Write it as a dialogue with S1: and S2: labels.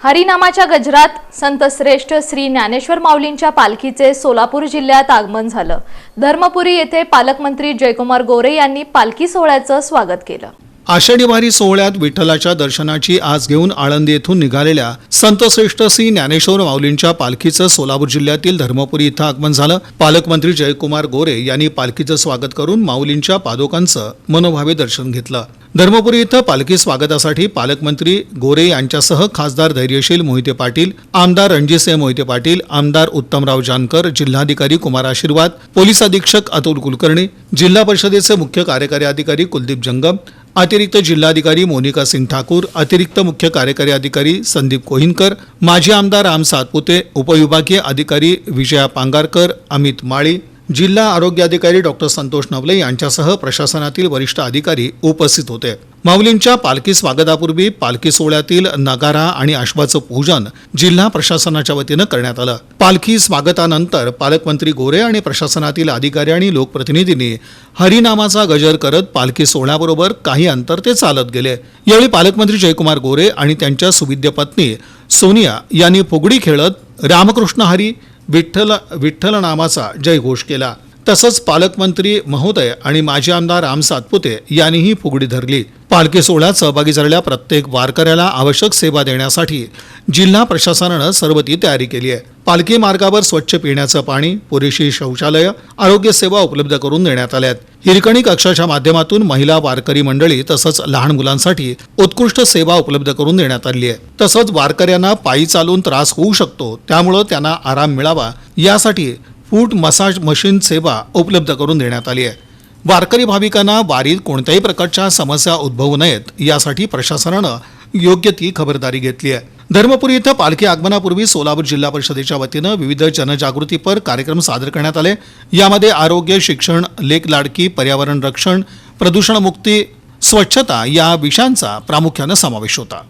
S1: हरिनामाच्या गजरात संत श्रेष्ठ श्री ज्ञानेश्वर माऊलींच्या पालखीचे सोलापूर जिल्ह्यात आगमन झालं. धर्मपुरी येथे पालकमंत्री जयकुमार गोरे यांनी पालखी सोहळ्याचं स्वागत केलं.
S2: आषाढी वारी सोहळ्यात विठ्ठलाच्या दर्शनाची आज घेऊन आळंदी येथून निघालेल्या संतश्रेष्ठ श्री ज्ञानेश्वर माऊलींच्या पालखीचं सोलापूर जिल्ह्यातील धर्मपुरी इथं आगमन झालं. पालकमंत्री जयकुमार गोरे यांनी पालखीचं स्वागत करून माऊलींच्या पादोकांचं मनोभावे दर्शन घेतलं. धर्मपुरी इथं पालखी स्वागतासाठी पालकमंत्री गोरे यांच्यासह खासदार धैर्यशील मोहिते पाटील आमदार रणजितसिंह मोहिते पाटील आमदार उत्तमराव जानकर जिल्हाधिकारी कुमार आशीर्वाद पोलीस अधीक्षक अतुल कुलकर्णी जिल्हा परिषदेचे मुख्य कार्यकारी अधिकारी कुलदीप जंगम अतिरिक्त जिल्हाधिकारी मोनिका सिंग ठाकूर अतिरिक्त मुख्य कार्यकारी अधिकारी संदीप कोहिनकर माजी आमदार राम सातपुते उपविभागीय अधिकारी विजया पांगारकर अमित माळी जिल्हा आरोग्य अधिकारी डॉक्टर संतोष नवले यांच्यासह प्रशासनातील वरिष्ठ अधिकारी उपस्थित होते. माऊलींच्या पालखी स्वागतापूर्वी पालखी सोहळ्यातील नगारा आणि आश्वाचं पूजन जिल्हा प्रशासनाच्या वतीनं करण्यात आलं. पालखी स्वागतानंतर पालकमंत्री गोरे आणि प्रशासनातील अधिकारी आणि लोकप्रतिनिधींनी हरिनामाचा गजर करत पालखी सोहळ्याबरोबर काही अंतर ते चालत गेले. यावेळी पालकमंत्री जयकुमार गोरे आणि त्यांच्या सुविद्य पत्नी सोनिया यांनी फुगडी खेळत रामकृष्ण हरी विठ्ठल विठ्ठल नामाचा जयघोष केला. तसंच पालकमंत्री महोदय आणि माजी आमदार राम सातपुते यांनीही फुगडी धरली. पालखी सोहळ्यात सहभागी झालेल्या प्रत्येक वारकऱ्याला आवश्यक सेवा देण्यासाठी जिल्हा प्रशासनानं सर्व ती तयारी केली आहे. पालखी मार्गावर स्वच्छ पिण्याचं पाणी पुरेशी शौचालय आरोग्य सेवा उपलब्ध करून देण्यात आल्या आहेत. हिरकणी कक्षाच्या माध्यमातून महिला वारकरी मंडळी तसंच लहान मुलांसाठी उत्कृष्ट सेवा उपलब्ध करून देण्यात आली आहे. तसंच वारकऱ्यांना पायी चालून त्रास होऊ शकतो त्यामुळं त्यांना आराम मिळावा यासाठी फूट मसाज मशीन सेवा उपलब्ध करून देण्यात आली आहे. वारकरी भाविकांना वारीत कोणत्याही प्रकारच्या समस्या उद्भवू नयेत यासाठी प्रशासनानं योग्य ती खबरदारी घेतली आहे. धर्मपुरी इथं पालखी आगमनापूर्वी सोलापूर जिल्हा परिषदेच्या वतीनं विविध जनजागृतीपर कार्यक्रम सादर करण्यात आले. यामध्ये आरोग्य शिक्षण लेख लाडकी पर्यावरण रक्षण प्रदूषणमुक्ती स्वच्छता या विषयांचा प्रामुख्यानं समावेश होता.